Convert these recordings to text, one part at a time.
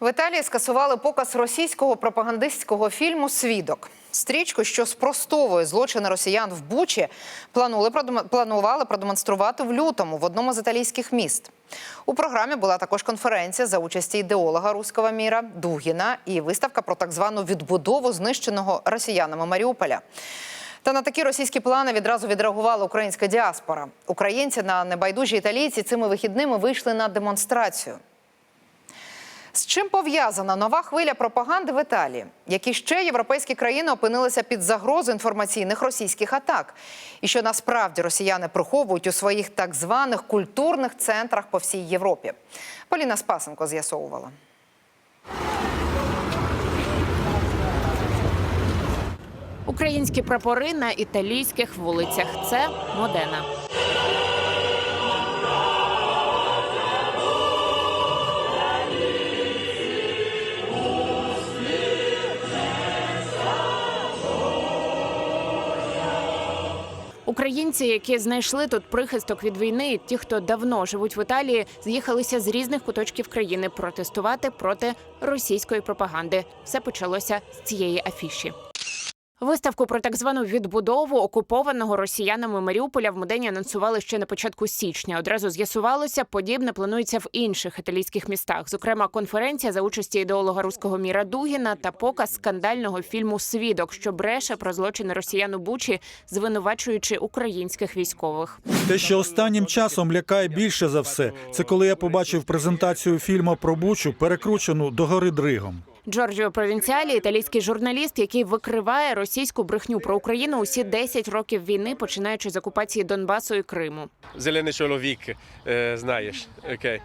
В Італії скасували показ російського пропагандистського фільму Свідок. Стрічку, що спростовує злочини росіян в Бучі, планували, продемонструвати в лютому в одному з італійських міст. У програмі була також конференція за участі ідеолога руського міра Дугіна і виставка про так звану відбудову знищеного росіянами Маріуполя. Та на такі російські плани відразу відреагувала українська діаспора. Українці на небайдужі італійці цими вихідними вийшли на демонстрацію. З чим пов'язана нова хвиля пропаганди в Італії? Які ще європейські країни опинилися під загрозою інформаційних російських атак? І що насправді росіяни приховують у своїх так званих культурних центрах по всій Європі? Поліна Спасенко з'ясовувала. Українські прапори на італійських вулицях. Це Модена. Українці, які знайшли тут прихисток від війни, ті, хто давно живуть в Італії, з'їхалися з різних куточків країни протестувати проти російської пропаганди. Все почалося з цієї афіші. Виставку про так звану відбудову окупованого росіянами Маріуполя в Модені анонсували ще на початку січня. Одразу з'ясувалося, подібне планується в інших італійських містах. Зокрема, конференція за участі ідеолога руського міра Дугіна та показ скандального фільму Свідок, що бреше про злочини росіян у Бучі, звинувачуючи українських військових. Те, що останнім часом лякає більше за все, це коли я побачив презентацію фільму про Бучу, перекручену догори дригом. Джорджіо Провінціалі, італійський журналіст, який викриває російську брехню про Україну усі 10 років війни, починаючи з окупації Донбасу і Криму. Зелений чоловік, е, знаєш. Окей.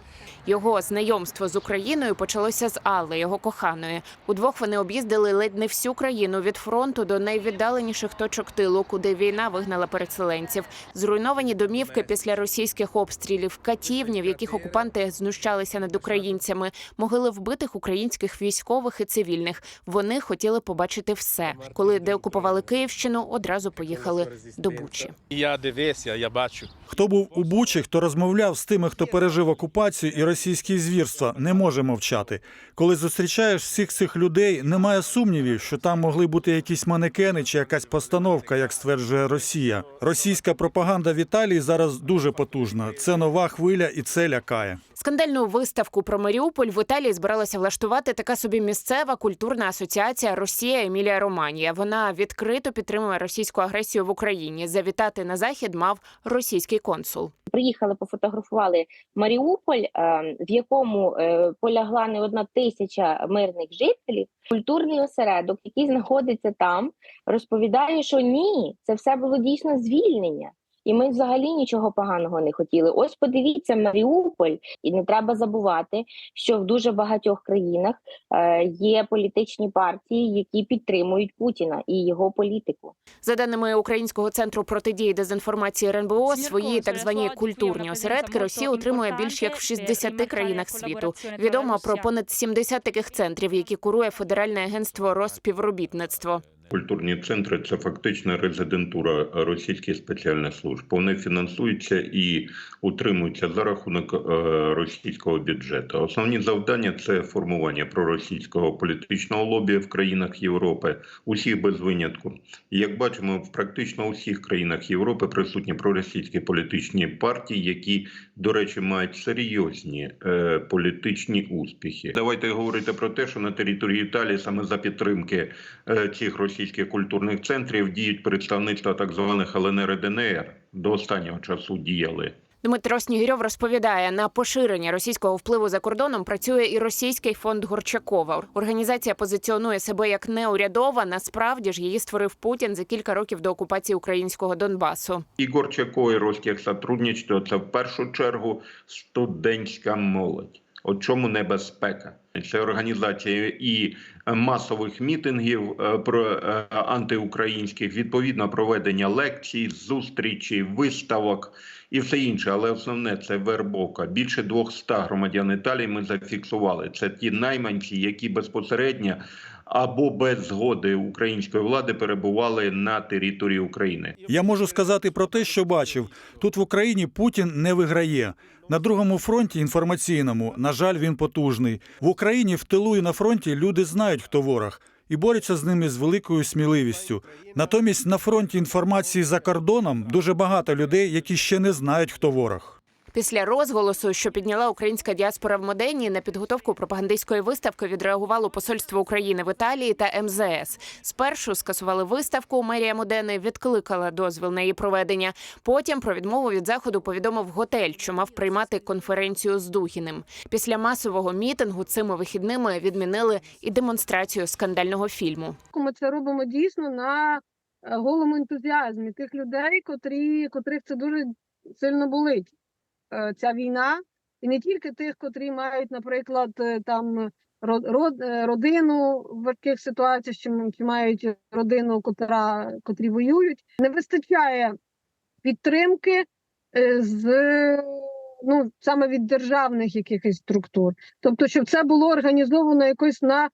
Його знайомство з Україною почалося з Алли, його коханої. Удвох вони об'їздили ледь не всю країну від фронту до найвіддаленіших точок тилу, куди війна вигнала переселенців. Зруйновані домівки після російських обстрілів, катівні, в яких окупанти знущалися над українцями, могили вбитих українських військових і цивільних. Вони хотіли побачити все. Коли деокупували Київщину, одразу поїхали до Бучі. Я дивився, я бачу. Хто був у Бучі, хто розмовляв з тими, хто пережив окупацію і російські звірства, не може мовчати. Коли зустрічаєш всіх цих людей, немає сумнівів, що там могли бути якісь манекени чи якась постановка, як стверджує Росія. Російська пропаганда в Італії зараз дуже потужна. Це нова хвиля, і це лякає. Скандальну виставку про Маріуполь в Італії збиралася влаштувати така собі місцева культурна асоціація Росія Емілія Романія. Вона відкрито підтримує російську агресію в Україні. Завітати на захід мав російський консул. приїхали, пофотографували Маріуполь, е, в якому е, полягла не одна тисяча мирних жителів. Культурний осередок, який знаходиться там, розповідає, що ні, це все було дійсно звільнення. І ми взагалі нічого поганого не хотіли. Ось подивіться Маріуполь, і не треба забувати, що в дуже багатьох країнах е, є політичні партії, які підтримують Путіна і його політику. За даними Українського центру протидії дезінформації РНБО, свої так звані культурні осередки Росія утримує більш як в 60 країнах світу. Відомо про понад 70 таких центрів, які курує Федеральне агентство розпівробітництво. Культурні центри це фактично резидентура російських спеціальних служб. Вони фінансуються і утримуються за рахунок е, російського бюджету. Основні завдання це формування проросійського політичного лобі в країнах Європи, усіх без винятку. І як бачимо, в практично усіх країнах Європи присутні проросійські політичні партії, які, до речі, мають серйозні е, політичні успіхи. Давайте говорити про те, що на території Італії саме за підтримки е, цих російських культурних центрів діють представництва так званих ЛНР і ДНР. До останнього часу діяли. Дмитро Снігирьов розповідає, на поширення російського впливу за кордоном працює і російський фонд Горчакова. Організація позиціонує себе як неурядова. Насправді ж її створив Путін за кілька років до окупації українського Донбасу. Ігор Чако і російське сотрудничество – це в першу чергу студентська молодь. От чому небезпека? Це організація і масових мітингів е, про е, антиукраїнських, відповідно проведення лекцій, зустрічей, виставок і все інше. Але основне це вербовка. Більше 200 громадян Італії ми зафіксували. Це ті найманці, які безпосередньо або без згоди української влади перебували на території України. Я можу сказати про те, що бачив. Тут в Україні Путін не виграє. На другому фронті інформаційному, на жаль, він потужний. В Україні в тилу і на фронті люди знають, хто ворог, і борються з ними з великою сміливістю. Натомість на фронті інформації за кордоном дуже багато людей, які ще не знають, хто ворог. Після розголосу, що підняла українська діаспора в Модені, на підготовку пропагандистської виставки відреагувало посольство України в Італії та МЗС. Спершу скасували виставку. Мерія Модени відкликала дозвіл на її проведення. Потім про відмову від заходу повідомив готель, що мав приймати конференцію з Духіним. Після масового мітингу цими вихідними відмінили і демонстрацію скандального фільму. ми це робимо дійсно на е, голому ентузіазмі тих людей, котрі, котрих це дуже сильно болить. Е, Ця війна, і не тільки тих, котрі мають, наприклад, е, там род- е, родину в важких ситуаціях, чи, мають родину, котра, котрі воюють. Не вистачає підтримки з ну саме від державних якихось структур. Тобто, щоб це було організовано якось на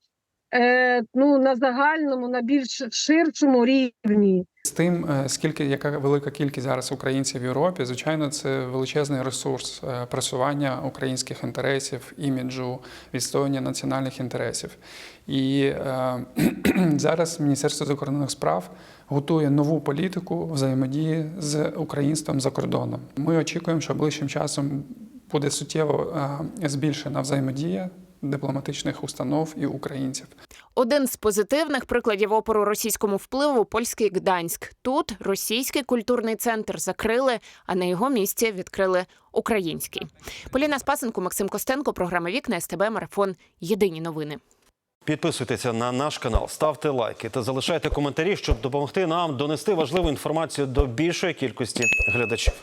е, ну, на загальному, на більш ширшому рівні. З тим, е, скільки яка велика кількість зараз українців в Європі, звичайно, це величезний ресурс е, просування українських інтересів, іміджу, відстоювання національних інтересів. І е, зараз Міністерство закордонних справ готує нову політику взаємодії з українством за кордоном. Ми очікуємо, що ближчим часом буде суттєво е, збільшена взаємодія дипломатичних установ і українців. Один з позитивних прикладів опору російському впливу польський Гданськ. Тут російський культурний центр закрили, а на його місці відкрили український. Поліна Спасенко, Максим Костенко, програма Вікна СТБ Марафон. Єдині новини. Підписуйтеся на наш канал, ставте лайки та залишайте коментарі, щоб допомогти нам донести важливу інформацію до більшої кількості глядачів.